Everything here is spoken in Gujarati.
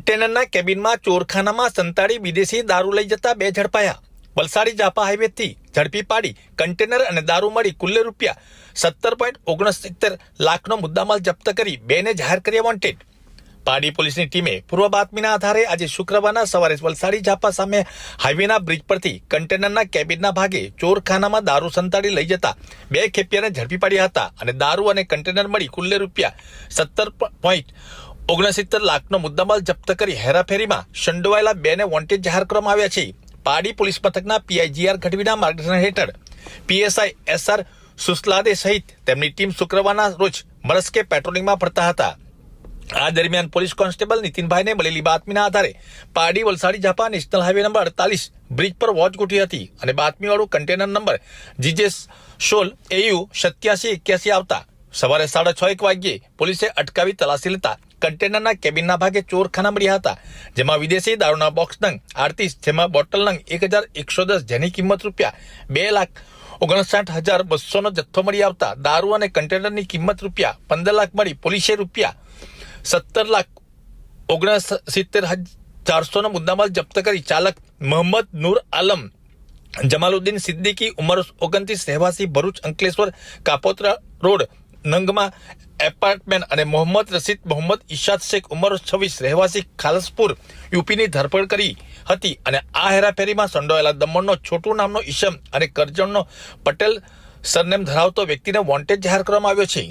કન્ટેનરના કેબિનમાં ચોરખાનામાં સંતાડી વિદેશી દારૂ લઈ જતા બે ઝડપાયા. વલસાડી જાપા હાઈવેથી ઝડપી પાડી કન્ટેનર અને દારૂ મળી કુલ્લે રૂપિયા સત્તર પોઈન્ટ ઓગણસિત્તેર લાખનો મુદ્દામાલ જપ્ત કરી બેને જાહેર કર્યા વોન્ટેડ પાડી પોલીસની ટીમે પૂર્વ બાતમીના આધારે આજે શુક્રવારના સવારે વલસાડી જાપા સામે હાઈવેના બ્રિજ પરથી કન્ટેનરના કેબિનના ભાગે ચોરખાનામાં દારૂ સંતાડી લઈ જતા બે ખેપિયાને ઝડપી પાડ્યા હતા અને દારૂ અને કન્ટેનર મળી કુલ્લે રૂપિયા સત્તર પોઈન્ટ ઓગણસિત્તેર લાખનો મુદ્દામાલ જપ્ત કરી હેરાફેરીમાં સંડોવાયેલા બેને વોન્ટેડ જાહેર કરવામાં આવ્યા છે. પાડી પોલીસ મથકના પીઆઈજીઆર ગઢવીના માર્ગદર્શન હેઠળ પીએસઆઈ એસઆર સુસલાદે સહિત તેમની ટીમ શુક્રવારના રોજ મરસ્કે પેટ્રોલિંગમાં ફરતા હતા. આ દરમિયાન પોલીસ કોન્સ્ટેબલ નીતિનભાઈને મળેલી બાતમીના આધારે પારડી વલસાડી જાપા નેશનલ હાઈવે નંબર અડતાલીસ બ્રિજ પર વોચ ગોઠવી હતી અને બાતમીવાળું કન્ટેનર નંબર જીજે સોલ એયુ સત્યાસી એક્યાસી આવતા સવારે સાડા છ એક વાગ્યે પોલીસે અટકાવી તલાશી લેતા કન્ટેનરના કેબિનના ભાગે ચોરખાના મળ્યા હતા, જેમાં વિદેશી દારૂના બોક્સ નંગ આડતીસ જેમાં બોટલ નંગ એક હજાર એકસો દસ જેની કિંમત રૂપિયા બે લાખ ઓગણસાઠ હજાર બસોનો જથ્થો મળી આવતા દારૂ અને કન્ટેનરની કિંમત રૂપિયા પંદર લાખ મળી પોલીસે રૂપિયા સત્તર લાખ ઓગણસિત્તેર ચારસોનો મુદ્દામાલ જપ્ત કરી ચાલક મોહમ્મદ નૂર આલમ, જમાલુદ્દીન સિદ્દીકી, ઉંમર ઓગણત્રીસ રહેવાસી ભરૂચ અંકલેશ્વર કાપોત્રા રોડ નંગમાં એપાર્ટમેન્ટ અને મોહમ્મદ રશીદ મોહમ્મદ ઇશાદ શેખ ઉમર છવ્વીસ રહેવાસી ખાલસપુર યુપીની ધરપકડ કરી હતી અને આ હેરાફેરીમાં સંડોયેલા દમણનો છોટુ નામનો ઈશમ અને કરજણનો પટેલ સરનેમ ધરાવતો વ્યક્તિને વોન્ટેડ જાહેર કરવામાં આવ્યો છે.